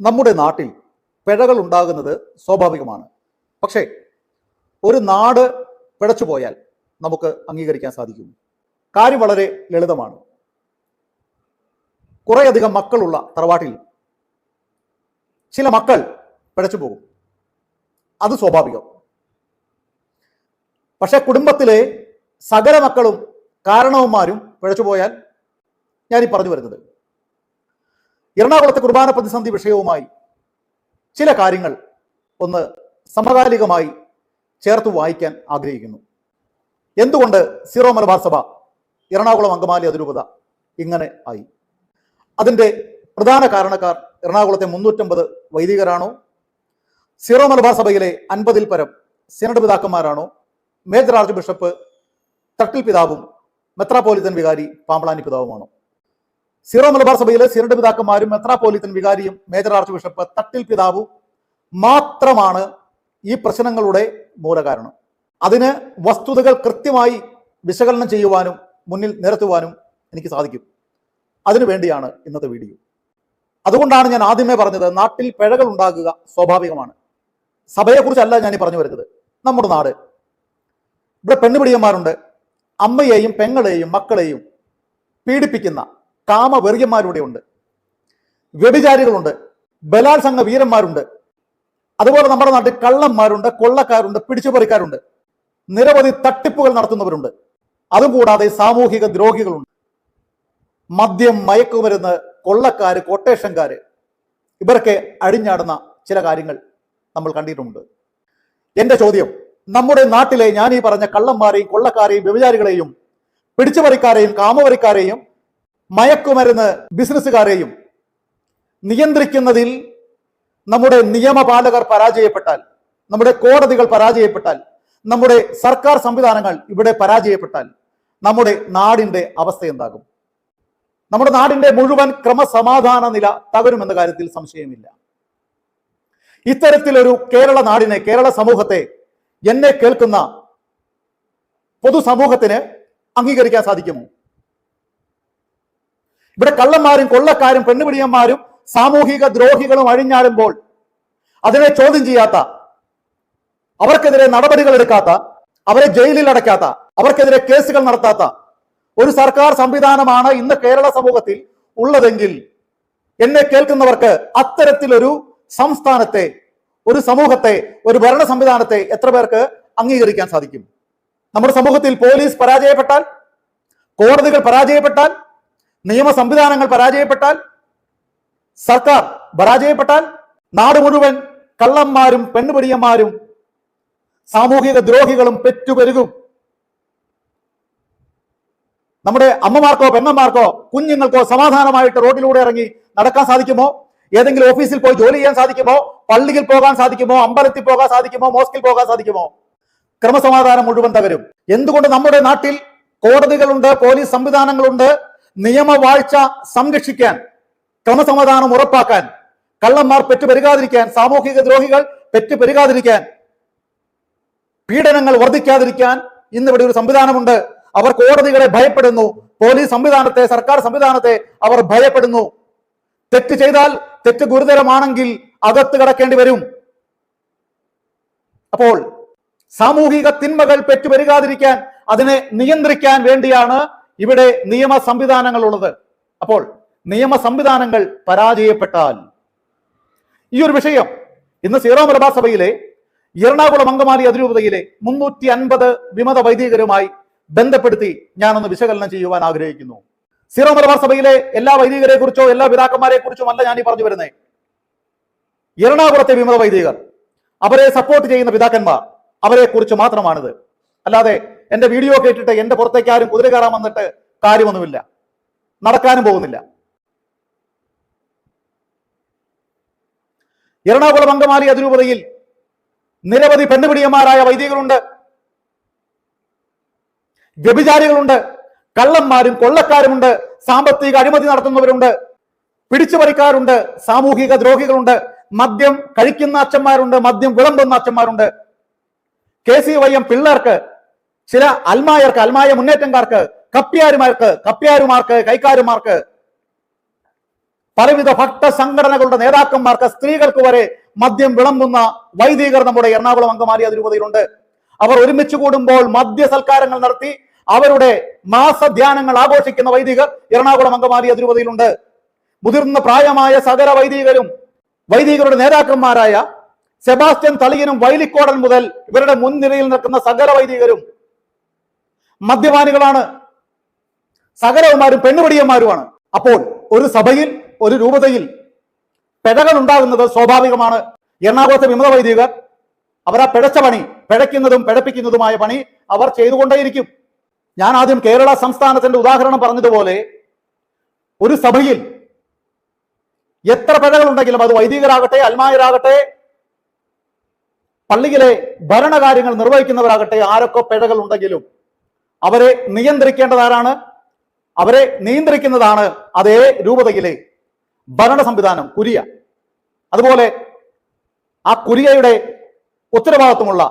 നമ്മുടെ നാട്ടിൽ പിഴകൾ ഉണ്ടാകുന്നത് സ്വാഭാവികമാണ്. പക്ഷേ ഒരു നാട് പിഴച്ചു പോയാൽ നമുക്ക് അംഗീകരിക്കാൻ സാധിക്കും. കാര്യം വളരെ ലളിതമാണ്. കുറേയധികം മക്കളുള്ള തറവാട്ടിൽ ചില മക്കൾ പിഴച്ചു പോകും. അത് സ്വാഭാവികം. പക്ഷെ കുടുംബത്തിലെ സകല മക്കളും കാരണവന്മാരും പിഴച്ചു പോയാൽ ഞാൻ പറഞ്ഞു വരുന്നത്. എറണാകുളത്തെ കുർബാന പ്രതിസന്ധി വിഷയവുമായി ചില കാര്യങ്ങൾ ഒന്ന് സമകാലികമായി ചേർത്ത് വായിക്കാൻ ആഗ്രഹിക്കുന്നു. എന്തുകൊണ്ട് സീറോ മലബാർ സഭ എറണാകുളം അങ്കമാലി അതിരൂപത ഇങ്ങനെ ആയി? അതിന്റെ പ്രധാന കാരണക്കാർ എറണാകുളത്തെ മുന്നൂറ്റമ്പത് വൈദികരാണോ? സീറോ മലബാർ സഭയിലെ അൻപതിൽ പരം സിനഡ് പിതാക്കന്മാരാണോ? മേജർ ആർച്ച് ബിഷപ്പ് തട്ടിൽ പിതാവും മെത്രാപോലിത്തൻ വികാരി പാമ്പളാനി പിതാവുമാണോ? സീറോ മലബാർ സഭയിലെ സിനഡ് പിതാക്കന്മാരും മെത്രാപോലിത്തൻ വികാരിയും മേജർ ആർച്ച് ബിഷപ്പ് തട്ടിൽ പിതാവും മാത്രമാണ് ഈ പ്രശ്നങ്ങളുടെ മൂലകാരണം. അതിന് വസ്തുതകൾ കൃത്യമായി വിശകലനം ചെയ്യുവാനും മുന്നിൽ നിരത്തുവാനും എനിക്ക് സാധിക്കും. അതിനു വേണ്ടിയാണ് ഇന്നത്തെ വീഡിയോ. അതുകൊണ്ടാണ് ഞാൻ ആദ്യമേ പറഞ്ഞത് നാട്ടിൽ പിഴകൾ ഉണ്ടാകുക സ്വാഭാവികമാണ്. സഭയെക്കുറിച്ചല്ല ഞാൻ ഈ പറഞ്ഞു വരുന്നത്. നമ്മുടെ നാട്. ഇവിടെ പെണ്ണുപിടിയന്മാരുണ്ട്. അമ്മയെയും പെങ്ങളെയും മക്കളെയും പീഡിപ്പിക്കുന്ന കാമവെറിയന്മാരുടെ ഉണ്ട് വ്യഭിചാരികളുണ്ട്. ബലാത്സംഗ വീരന്മാരുണ്ട്. അതുപോലെ നമ്മുടെ നാട്ടിൽ കള്ളന്മാരുണ്ട് കൊള്ളക്കാരുണ്ട് പിടിച്ചുപറിക്കാരുണ്ട്. നിരവധി തട്ടിപ്പുകൾ നടത്തുന്നവരുണ്ട്. അതും കൂടാതെ സാമൂഹിക ദ്രോഹികളുണ്ട്. മദ്യം മയക്കുമരുന്ന് കൊള്ളക്കാര് കൊട്ടേഷൻകാര് ഇവരൊക്കെ അഴിഞ്ഞാടുന്ന ചില കാര്യങ്ങൾ നമ്മൾ കണ്ടിട്ടുണ്ട്. എന്റെ ചോദ്യം നമ്മുടെ നാട്ടിലെ ഞാൻ ഈ പറഞ്ഞ കള്ളന്മാരെയും കൊള്ളക്കാരെയും വ്യഭിചാരികളെയും പിടിച്ചുപറിക്കാരെയും കാമവരിക്കാരെയും മയക്കുമരുന്ന് ബിസിനസ്സുകാരെയും നിയന്ത്രിക്കുന്നതിൽ നമ്മുടെ നിയമപാലകർ പരാജയപ്പെട്ടാൽ നമ്മുടെ കോടതികൾ പരാജയപ്പെട്ടാൽ നമ്മുടെ സർക്കാർ സംവിധാനങ്ങൾ ഇവിടെ പരാജയപ്പെട്ടാൽ നമ്മുടെ നാടിന്റെ അവസ്ഥ എന്താകും? നമ്മുടെ നാടിന്റെ മുഴുവൻ ക്രമസമാധാന നില തകരുമെന്ന കാര്യത്തിൽ സംശയമില്ല. ഇത്തരത്തിലൊരു കേരള നാടിനെ കേരള സമൂഹത്തെ എന്നെ കേൾക്കുന്ന പൊതുസമൂഹത്തിന് അംഗീകരിക്കാൻ സാധിക്കുമോ? ഇവിടെ കള്ളന്മാരും കൊള്ളക്കാരും പെണ്ണുപിടിയന്മാരും സാമൂഹിക ദ്രോഹികളും അഴിഞ്ഞാടുമ്പോൾ അതിനെ ചോദ്യം ചെയ്യാത്ത അവർക്കെതിരെ നടപടികൾ എടുക്കാത്ത അവരെ ജയിലിൽ അടയ്ക്കാത്ത അവർക്കെതിരെ കേസുകൾ നടത്താത്ത ഒരു സർക്കാർ സംവിധാനമാണ് ഇന്ന് കേരള സമൂഹത്തിൽ ഉള്ളതെങ്കിൽ എന്നെ കേൾക്കുന്നവർക്ക് അത്തരത്തിലൊരു സംസ്ഥാനത്തെ ഒരു സമൂഹത്തെ ഒരു ഭരണ സംവിധാനത്തെ എത്ര പേർക്ക് അംഗീകരിക്കാൻ സാധിക്കും? നമ്മുടെ സമൂഹത്തിൽ പോലീസ് പരാജയപ്പെട്ടാൽ കോടതികൾ പരാജയപ്പെട്ടാൽ നിയമ സംവിധാനങ്ങൾ പരാജയപ്പെട്ടാൽ സർക്കാർ പരാജയപ്പെട്ടാൽ നാട് മുഴുവൻ കള്ളന്മാരും പെണ്ണുപിടിയന്മാരും സാമൂഹിക ദ്രോഹികളും പെറ്റുപെരുകും. നമ്മുടെ അമ്മമാർക്കോ പെണ്ണന്മാർക്കോ കുഞ്ഞുങ്ങൾക്കോ സമാധാനമായിട്ട് റോഡിലൂടെ ഇറങ്ങി നടക്കാൻ സാധിക്കുമോ? ഏതെങ്കിലും ഓഫീസിൽ പോയി ജോലി ചെയ്യാൻ സാധിക്കുമോ? പള്ളിയിൽ പോകാൻ സാധിക്കുമോ? അമ്പലത്തിൽ പോകാൻ സാധിക്കുമോ? മോസ്കിൽ പോകാൻ സാധിക്കുമോ? ക്രമസമാധാനം മുഴുവൻ തകരും. എന്തുകൊണ്ട് നമ്മുടെ നാട്ടിൽ കോടതികളുണ്ട് പോലീസ് സംവിധാനങ്ങളുണ്ട് നിയമവാഴ്ച സംരക്ഷിക്കാൻ ക്രമസമാധാനം ഉറപ്പാക്കാൻ കള്ളന്മാർ പെറ്റുപെരുകാതിരിക്കാൻ സാമൂഹിക ദ്രോഹികൾ പെറ്റുപെരുകാതിരിക്കാൻ പീഡനങ്ങൾ വർദ്ധിക്കാതിരിക്കാൻ ഇന്നിവിടെ ഒരു സംവിധാനമുണ്ട്. അവർ കോടതികളെ ഭയപ്പെടുന്നു. പോലീസ് സംവിധാനത്തെ സർക്കാർ സംവിധാനത്തെ അവർ ഭയപ്പെടുന്നു. തെറ്റ് ചെയ്താൽ തെറ്റ് ഗുരുതരമാണെങ്കിൽ അകത്ത് കടക്കേണ്ടി വരും. അപ്പോൾ സാമൂഹിക തിന്മകൾ പെറ്റുപെരുകാതിരിക്കാൻ അതിനെ നിയന്ത്രിക്കാൻ വേണ്ടിയാണ് ഇവിടെ നിയമ സംവിധാനങ്ങൾ ഉള്ളത് അപ്പോൾ നിയമ സംവിധാനങ്ങൾ പരാജയപ്പെട്ടാൽ ഈ ഒരു വിഷയം ഇന്ന് സീറോ മലബാർ സഭയിലെ എറണാകുളം അങ്കമാലി അതിരൂപതയിലെ മുന്നൂറ്റി അൻപത് വിമത വൈദികരുമായി ബന്ധപ്പെടുത്തി ഞാനൊന്ന് വിശകലനം ചെയ്യുവാൻ ആഗ്രഹിക്കുന്നു. സീറോ മലബാർ സഭയിലെ എല്ലാ വൈദികരെ കുറിച്ചോ എല്ലാ പിതാക്കന്മാരെ കുറിച്ചോ അല്ല ഞാൻ ഈ പറഞ്ഞു വരുന്നത് എറണാകുളത്തെ വിമത വൈദികർ അവരെ സപ്പോർട്ട് ചെയ്യുന്ന പിതാക്കന്മാർ അവരെ കുറിച്ച് മാത്രമാണിത്. അല്ലാതെ എന്റെ വീഡിയോ കേട്ടിട്ട് എന്റെ പുറത്തേക്ക് ആരും കുതിര കയറാൻ വന്നിട്ട് കാര്യമൊന്നുമില്ല. നടക്കാനും പോകുന്നില്ല. എറണാകുളം അങ്കമാലി അതിരൂപതയിൽ നിരവധി പെണ്ണുപിടിയന്മാരായ വൈദികരുണ്ട്. വ്യഭിചാരികളുണ്ട്. കള്ളന്മാരും കൊള്ളക്കാരുമുണ്ട്. സാമ്പത്തിക അഴിമതി നടത്തുന്നവരുണ്ട്. പിടിച്ചുപറിക്കാരുണ്ട്. സാമൂഹിക ദ്രോഹികളുണ്ട്. മദ്യം കഴിക്കുന്ന അച്ഛന്മാരുണ്ട്. മദ്യം വിളമ്പുന്ന അച്ഛന്മാരുണ്ട്. കെ സി വൈ എം പിള്ളേർക്ക് ചില അൽമായർക്ക് അൽമായ മുന്നേറ്റംകാർക്ക് കപ്പ്യാരുമാർക്ക് കപ്പ്യാരുമാർക്ക് കൈക്കാരുമാർക്ക് പലവിധ ഭക്ത സംഘടനകളുടെ നേതാക്കന്മാർക്ക് സ്ത്രീകൾക്ക് വരെ മദ്യം വിളമ്പുന്ന വൈദികർ നമ്മുടെ എറണാകുളം അങ്കമാലി അതിരൂപതയിലുണ്ട്. അവർ ഒരുമിച്ച് കൂടുമ്പോൾ മദ്യ സൽക്കാരങ്ങൾ നടത്തി അവരുടെ മാസധ്യാനങ്ങൾ ആഘോഷിക്കുന്ന വൈദികർ എറണാകുളം അങ്കമാലി അതിരൂപതയിലുണ്ട്. മുതിർന്ന പ്രായമായ സകല വൈദികരും വൈദികരുടെ നേതാക്കന്മാരായ സെബാസ്റ്റ്യൻ തളിയനും വൈലിക്കോടൻ മുതൽ ഇവരുടെ മുൻനിരയിൽ നിൽക്കുന്ന സകല വൈദികരും മദ്യപാനികളാണ്. സകലവന്മാരും പെണ്ണുപടിയന്മാരുമാണ്. അപ്പോൾ ഒരു സഭയിൽ ഒരു രൂപതയിൽ പിഴകൾ ഉണ്ടാകുന്നത് സ്വാഭാവികമാണ്. എറണാകുളത്തെ വിമത വൈദികർ അവർ ആ പിഴച്ച പണി പിഴയ്ക്കുന്നതും പിഴപ്പിക്കുന്നതുമായ പണി അവർ ചെയ്തുകൊണ്ടേയിരിക്കും. ഞാൻ ആദ്യം കേരള സംസ്ഥാനത്തിന്റെ ഉദാഹരണം പറഞ്ഞതുപോലെ ഒരു സഭയിൽ എത്ര പിഴകൾ ഉണ്ടെങ്കിലും അത് വൈദികരാകട്ടെ അൽമായരാകട്ടെ പള്ളിയിലെ ഭരണകാര്യങ്ങൾ നിർവഹിക്കുന്നവരാകട്ടെ ആരൊക്കെ പിഴകൾ ഉണ്ടെങ്കിലും അവരെ നിയന്ത്രിക്കേണ്ടതാരാണ്? അവരെ നിയന്ത്രിക്കുന്നതാണ് അതേ രൂപതയിലെ ഭരണ സംവിധാനം കുരിയ. അതുപോലെ ആ കുരിയയുടെ ഉത്തരവാദിത്വമുള്ള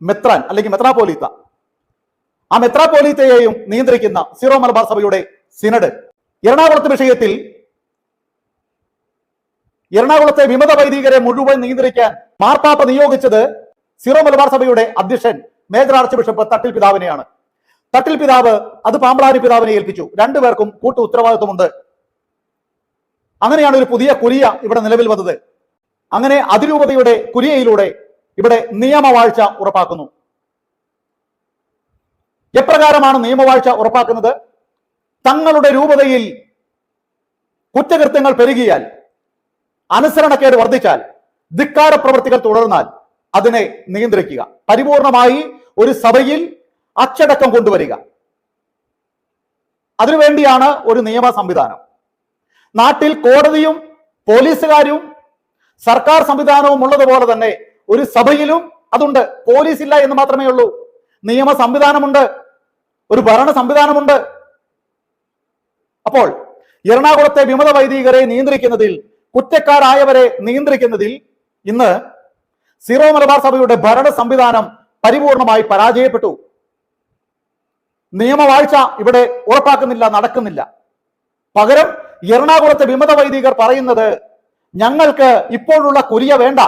മെത്രാൻ അല്ലെങ്കിൽ മെത്രാപോലീത്ത ആ മെത്രാപോലീത്തയെയും നിയന്ത്രിക്കുന്ന സിറോ മലബാർ സഭയുടെ സിനഡ്. എറണാകുളത്ത് വിഷയത്തിൽ എറണാകുളത്തെ വിമത വൈദികരെ മുഴുവൻ നിയന്ത്രിക്കാൻ മാർപ്പാപ്പ നിയോഗിച്ചത് സിറോ മലബാർ സഭയുടെ അധ്യക്ഷൻ മേജർ ആർച്ച് ബിഷപ്പ് തട്ടിൽ പിതാവിനെയാണ്. തട്ടിൽ പിതാവ് അത് പാമ്പളാരി പിതാവിനെ ഏൽപ്പിച്ചു. രണ്ടുപേർക്കും കൂട്ടു ഉത്തരവാദിത്വമുണ്ട്. അങ്ങനെയാണ് ഒരു പുതിയ കുരിയ ഇവിടെ നിലവിൽ വന്നത്. അങ്ങനെ അതിരൂപതയുടെ കുരിയയിലൂടെ ഇവിടെ നിയമവാഴ്ച ഉറപ്പാക്കുന്നു. എപ്രകാരമാണ് നിയമവാഴ്ച ഉറപ്പാക്കുന്നത്? തങ്ങളുടെ രൂപതയിൽ കുറ്റകൃത്യങ്ങൾ പെരുകിയാൽ അനുസരണക്കേട് വർദ്ധിച്ചാൽ ധിക്കാര പ്രവൃത്തികൾ തുടർന്നാൽ അതിനെ നിയന്ത്രിക്കുക. പരിപൂർണമായി ഒരു സഭയിൽ അച്ചടക്കം കൊണ്ടുവരിക. അതിനുവേണ്ടിയാണ് ഒരു നിയമ സംവിധാനം. നാട്ടിൽ കോടതിയും പോലീസുകാരും സർക്കാർ സംവിധാനവും ഉള്ളതുപോലെ തന്നെ ഒരു സഭയിലും അതുണ്ട്. പോലീസ് ഇല്ല എന്ന് മാത്രമേ ഉള്ളൂ. നിയമ സംവിധാനമുണ്ട്. ഒരു ഭരണ സംവിധാനമുണ്ട്. അപ്പോൾ എറണാകുളത്തെ വിമത വൈദികരെ നിയന്ത്രിക്കുന്നതിൽ കുറ്റക്കാരായവരെ നിയന്ത്രിക്കുന്നതിൽ ഇന്ന് സിറോ മലബാർ സഭയുടെ ഭരണ സംവിധാനം പരിപൂർണമായി പരാജയപ്പെട്ടു. നിയമവാഴ്ച ഇവിടെ ഉറപ്പാക്കുന്നില്ല നടക്കുന്നില്ല. പകരം എറണാകുളത്തെ വിമത വൈദികർ പറയുന്നത് ഞങ്ങൾക്ക് ഇപ്പോഴുള്ള കുരിയ വേണ്ട.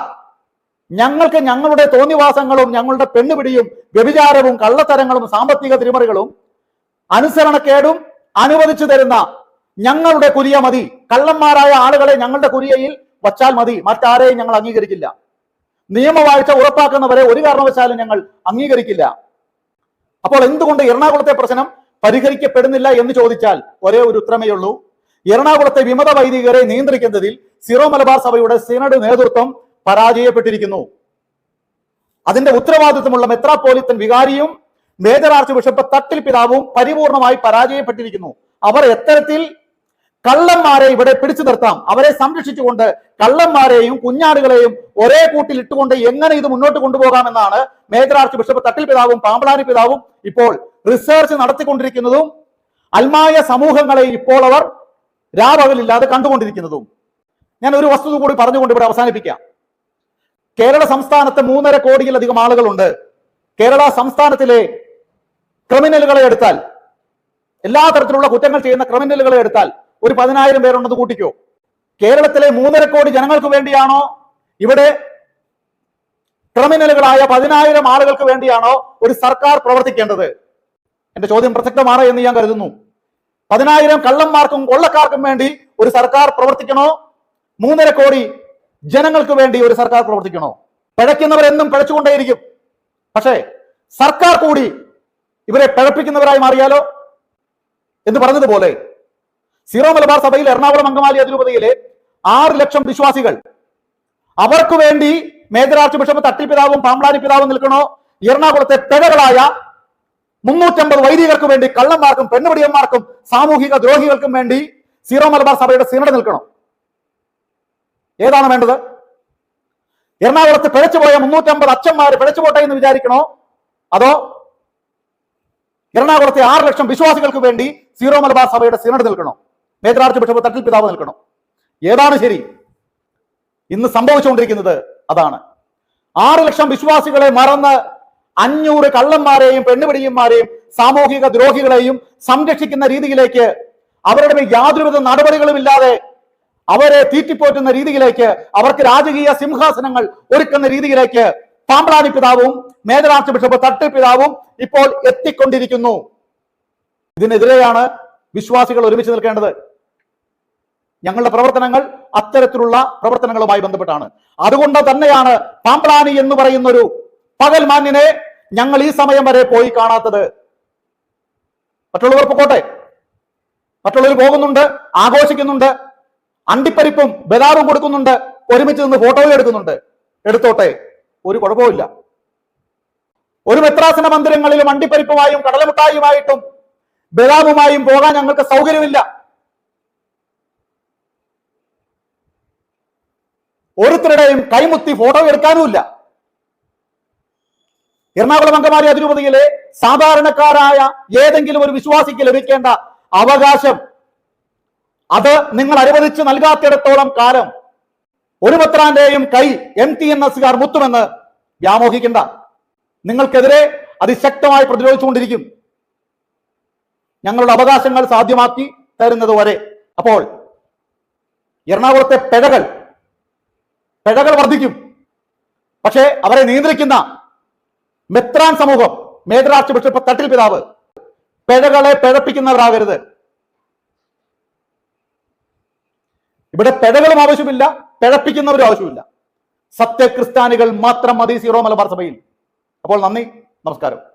ഞങ്ങൾക്ക് ഞങ്ങളുടെ തോന്നിവാസങ്ങളും ഞങ്ങളുടെ പെണ്ണുപിടിയും വ്യഭിചാരവും കള്ളത്തരങ്ങളും സാമ്പത്തിക തിരിമറികളും അനുസരണക്കേടും അനുവദിച്ചു തരുന്ന ഞങ്ങളുടെ കുരിയ മതി. കള്ളന്മാരായ ആളുകളെ ഞങ്ങളുടെ കുരിയയിൽ വച്ചാൽ മതി. മറ്റാരെയും ഞങ്ങൾ അംഗീകരിക്കില്ല. നിയമവാഴ്ച ഉറപ്പാക്കുന്നവരെ ഒരു കാരണവശാലും ഞങ്ങൾ അംഗീകരിക്കില്ല. അപ്പോൾ എന്തുകൊണ്ട് എറണാകുളത്തെ പ്രശ്നം പരിഹരിക്കപ്പെടുന്നില്ല എന്ന് ചോദിച്ചാൽ ഒരേ ഒരു ഉത്തരമേ ഉള്ളൂ. എറണാകുളത്തെ വിമത വൈദികരെ നിയന്ത്രിക്കുന്നതിൽ സിറോ മലബാർ സഭയുടെ സിനഡ് നേതൃത്വം പരാജയപ്പെട്ടിരിക്കുന്നു. അതിന്റെ ഉത്തരവാദിത്വമുള്ള മെത്രാപ്പോലിത്തൻ വികാരിയും മേജർ ആർച്ച് ബിഷപ്പ് തട്ടിൽ പിതാവും പരിപൂർണമായി പരാജയപ്പെട്ടിരിക്കുന്നു. അവർ എത്തരത്തിൽ കള്ളന്മാരെ ഇവിടെ പിടിച്ചു നിർത്താം. അവരെ സംരക്ഷിച്ചുകൊണ്ട് കള്ളന്മാരെയും കുഞ്ഞാടുകളെയും ഒരേ കൂട്ടിൽ ഇട്ടുകൊണ്ട് എങ്ങനെ ഇത് മുന്നോട്ട് കൊണ്ടുപോകാമെന്നാണ് മേജർ ആർച്ച് ബിഷപ്പ് തട്ടിൽ പിതാവും പാമ്പളാരി പിതാവും ഇപ്പോൾ റിസർച്ച് നടത്തിക്കൊണ്ടിരിക്കുന്നതും അൽമായ സമൂഹങ്ങളെ ഇപ്പോൾ അവർ രാപകലില്ലാതെ കണ്ടുകൊണ്ടിരിക്കുന്നതും. ഞാൻ ഒരു വസ്തുത കൂടി പറഞ്ഞുകൊണ്ട് ഇവിടെ അവസാനിപ്പിക്കാം. കേരള സംസ്ഥാനത്ത് മൂന്നര കോടിയിലധികം ആളുകളുണ്ട്. കേരള സംസ്ഥാനത്തിലെ ക്രിമിനലുകളെ എടുത്താൽ എല്ലാ തരത്തിലുള്ള കുറ്റങ്ങൾ ചെയ്യുന്ന ക്രിമിനലുകളെ എടുത്താൽ ഒരു പതിനായിരം പേരുണ്ടെന്ന് കൂട്ടിക്കോ. കേരളത്തിലെ മൂന്നര കോടി ജനങ്ങൾക്ക് വേണ്ടിയാണോ? ഇവിടെ ക്രിമിനലുകളായ പതിനായിരം ആളുകൾക്ക് വേണ്ടിയാണോ ഒരു സർക്കാർ പ്രവർത്തിക്കേണ്ടത്? എന്റെ ചോദ്യം പ്രസക്തമാണ് എന്ന് ഞാൻ കരുതുന്നു. പതിനായിരം കള്ളന്മാർക്കും കൊള്ളക്കാർക്കും വേണ്ടി ഒരു സർക്കാർ പ്രവർത്തിക്കണോ? മൂന്നര കോടി ജനങ്ങൾക്ക് വേണ്ടി ഒരു സർക്കാർ പ്രവർത്തിക്കണോ? പിഴയ്ക്കുന്നവരെന്നും പിഴച്ചുകൊണ്ടേയിരിക്കും. പക്ഷേ സർക്കാർ കൂടി ഇവരെ പിഴപ്പിക്കുന്നവരായി മാറിയാലോ? എന്ന് പറഞ്ഞതുപോലെ സീറോ മലബാർ സഭയിൽ എറണാകുളം അങ്കമാലി അതിരൂപതയിലെ ആറ് ലക്ഷം വിശ്വാസികൾ. അവർക്ക് വേണ്ടി മേജർ ബിഷപ്പ് തട്ടിപ്പിതാവും പിതാവും പാമ്പ്ലാനി പിതാവും നിൽക്കണോ? എറണാകുളത്തെ പെടകളായ മുന്നൂറ്റമ്പത് വൈദികർക്ക് വേണ്ടി കള്ളന്മാർക്കും പെണ്ണുപിടിയന്മാർക്കും സാമൂഹിക ദ്രോഹികൾക്കും വേണ്ടി സീറോ മലബാർ സഭയുടെ സിനഡ് നിൽക്കണം. ഏതാണ് വേണ്ടത്? എറണാകുളത്ത് പിഴച്ചുപോയ മുന്നൂറ്റമ്പത് അച്ഛന്മാർ പിഴച്ചുപോട്ടെ എന്ന് വിചാരിക്കണോ? അതോ എറണാകുളത്തെ ആറ് ലക്ഷം വിശ്വാസികൾക്ക് വേണ്ടി സീറോ മലബാർ സഭയുടെ സിനഡ് നിൽക്കണോ? മേജർ ആർച്ച് ബിഷപ്പ് തട്ടിൽ പിതാവ് നിൽക്കണം. ഏതാണ് ശരി? ഇന്ന് സംഭവിച്ചുകൊണ്ടിരിക്കുന്നത് അതാണ്. ആറ് ലക്ഷം വിശ്വാസികളെ മറന്ന് അഞ്ഞൂറ് കള്ളന്മാരെയും പെണ്ണുപിടിയന്മാരെയും സാമൂഹിക ദ്രോഹികളെയും സംരക്ഷിക്കുന്ന രീതിയിലേക്ക് അവരുടെ മേൽ യാതൊരുവിധ നടപടികളും ഇല്ലാതെ അവരെ തീറ്റിപ്പോറ്റുന്ന രീതിയിലേക്ക് അവർക്ക് രാജകീയ സിംഹാസനങ്ങൾ ഒരുക്കുന്ന രീതിയിലേക്ക് പാമ്പ്രാണി പിതാവും മേജറാർച്ച് ബിഷപ്പ് തട്ട് പിതാവും ഇപ്പോൾ എത്തിക്കൊണ്ടിരിക്കുന്നു. ഇതിനെതിരെയാണ് വിശ്വാസികൾ ഒരുമിച്ച് നിൽക്കേണ്ടത്. ഞങ്ങളുടെ പ്രവർത്തനങ്ങൾ അത്തരത്തിലുള്ള പ്രവർത്തനങ്ങളുമായി ബന്ധപ്പെട്ടാണ്. അതുകൊണ്ട് തന്നെയാണ് പാമ്പ്രാണി എന്ന് പറയുന്ന ഒരു പകൽ മാന്യനെ ഞങ്ങൾ ഈ സമയം വരെ പോയി കാണാത്തത്. മറ്റുള്ളവർ പൊക്കോട്ടെ. മറ്റുള്ളവർ പോകുന്നുണ്ട് ആഘോഷിക്കുന്നുണ്ട് അണ്ടിപ്പരിപ്പും ബദാറും കൊടുക്കുന്നുണ്ട് ഒരുമിച്ച് നിന്ന് ഫോട്ടോയും എടുക്കുന്നുണ്ട്. എടുത്തോട്ടെ ഒരു കുഴപ്പമില്ല ഒരു മെത്രാസന മന്ദിരങ്ങളിലും അണ്ടിപ്പരിപ്പുമായും കടലമുട്ടായുമായിട്ടും ബദാമുമായും പോകാൻ ഞങ്ങൾക്ക് സൗകര്യമില്ല. ഓരോരുത്തരുടെയും കൈമുത്തി ഫോട്ടോ എടുക്കാനുമില്ല. എറണാകുളം അങ്കമാലി അതിരൂപതയിലെ സാധാരണക്കാരായ ഏതെങ്കിലും ഒരു വിശ്വാസിക്ക് ലഭിക്കേണ്ട അവകാശം അത് നിങ്ങൾ അനുവദിച്ച് നൽകാത്തിടത്തോളം കാലം ഒരു പത്രാന്റെയും കൈ എം ടി എൻ എസ്കാർ മുത്തുമെന്ന് വ്യാമോഹിക്കണ്ട. നിങ്ങൾക്കെതിരെ അതിശക്തമായി പ്രതിരോധിച്ചുകൊണ്ടിരിക്കും. ഞങ്ങളുടെ അവകാശങ്ങൾ സാധ്യമാക്കി തരുന്നത് വരെ. അപ്പോൾ എറണാകുളത്തെ പിഴകൾ പിഴകൾ വർദ്ധിക്കും. പക്ഷേ അവരെ നിയന്ത്രിക്കുന്ന മെത്രാൻ സമൂഹം മേജർ ആർച്ച് ബിഷപ്പ് തട്ടിൽ പിതാവ് പിഴകളെ പിഴപ്പിക്കുന്നവരാകരുത്. ഇവിടെ പിഴകളും ആവശ്യമില്ല പിഴപ്പിക്കുന്നവരും ആവശ്യമില്ല. സത്യക്രിസ്ത്യാനികൾ മാത്രം മതി സീറോ മലബാർ സഭയിൽ. അപ്പോൾ നന്ദി നമസ്കാരം.